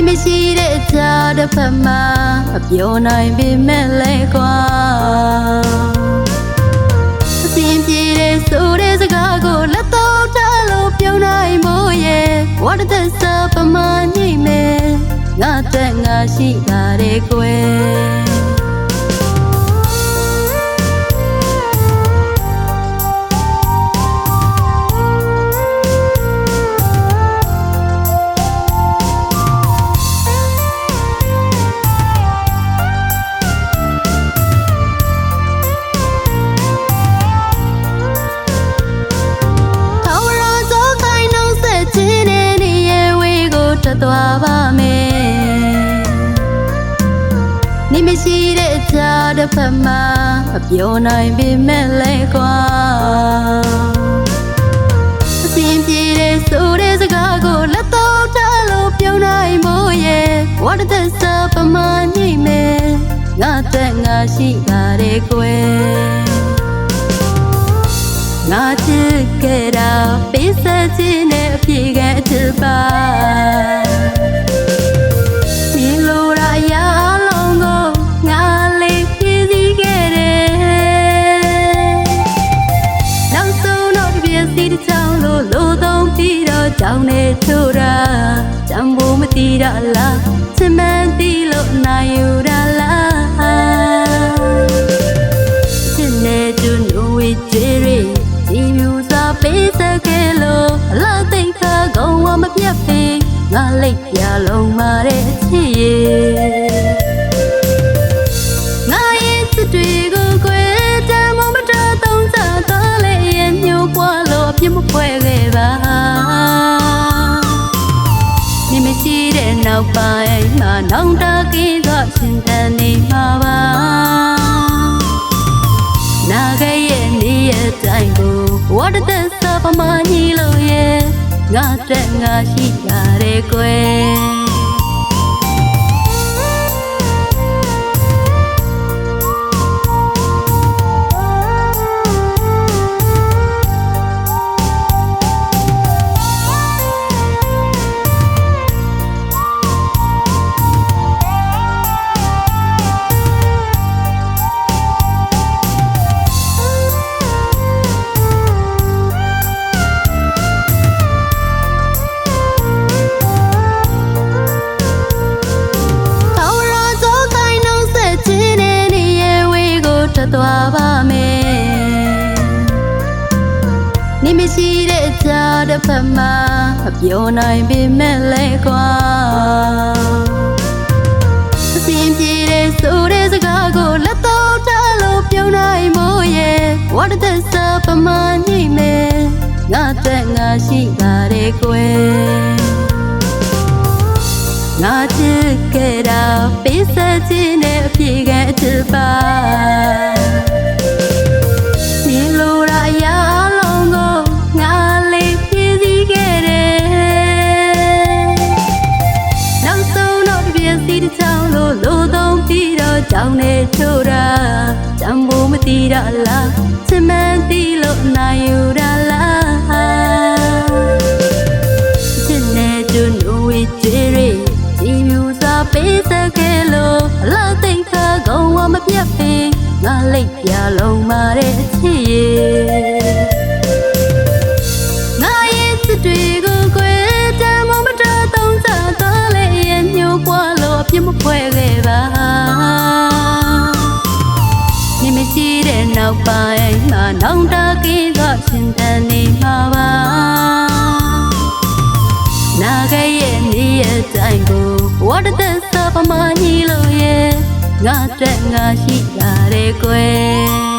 နေမရှိတဲ့ကြားတစ်ဖက်မှာမပြောနိုင်ပေမဲ့လဲကွာအစင်ပြေတဲ့ဆိုတဲ့စကားကိုလက်တော့ထားလို့ပြောနိုင်မို့ရဲ့ what the sub ပမာညိမယ်ငါတက်ငါရှိတာတဲ့ကွယ် မရှိတဲ့ကြားတစ်ဖက်မှာမပြောနိုင်ပေမဲ့လဲကွာအစင်ပြေတဲ့ဆိုတဲ့စကားကိုလက်တော့ထားလို့ပြောနိုင်မို့ရဲ့ what the sub ပမာညိမယ်ငါတက်ငါရှိတာတဲ့ကွယ်ငါချစ်ခဲ့တာပေးဆက်ခြင်းနဲ့အပြေခဲ့ချစ်ပါ တော့ကြောင်းနေထိုးတာကြံဖို့မတီးတာလားချင်မှန်တီးလို့နိုင်ယူတာလားချစ်နေသူနူဝေကျေရီဒီမျိုးစားပေးစကေလို့အလားသိခါကုံဝမပြတ်ပေငါလိတ်ပြလုံးမာတဲ့ချစ်ရဲ့ နောက်ပိုင်းမှာနောင်တကင်းကရှင်တန်နေမှာပါနာခဲ့ရဲ့နေရဲ့တိုင်းကို what the sub မညီလို့ရဲ့ငါတက်ငါရှိတာတဲ့ကွယ် တစ်ဖက်မှာမပြောနိုင်ပေမဲ့လဲကွာအစင်ပြေတဲ့ဆိုတဲ့စကားကိုလက်တော့ထားလို့ပြောနိုင်မို့ရဲ့ what the sub ပမာညိမယ်ငါတက်ငါရှိတာတဲ့ကွယ်ငါချစ်ခဲ့တာပေးဆက်ခြင်းနဲ့အပြေခဲ့ချစ်ပါ ဖို့မတီးတာလားချင်မှန်တီးလို့နိုင်ယူတာလားချစ်နေသူနူဝေကျေရီဒီမျိုးစားပေးစကေလို့အလားသိခါကုံဝမပြတ်ပေငါလိတ်ပြလုံးမာ နောက်ပိုင်းမှာနောင်တကင်းကရှင်တန်နေမှာပါနာခဲ့ရဲ့နေရဲ့တိုင်းကို what the sub မညီလို့ရဲ့ငါတက်ငါရှိတာတဲ့ကွယ်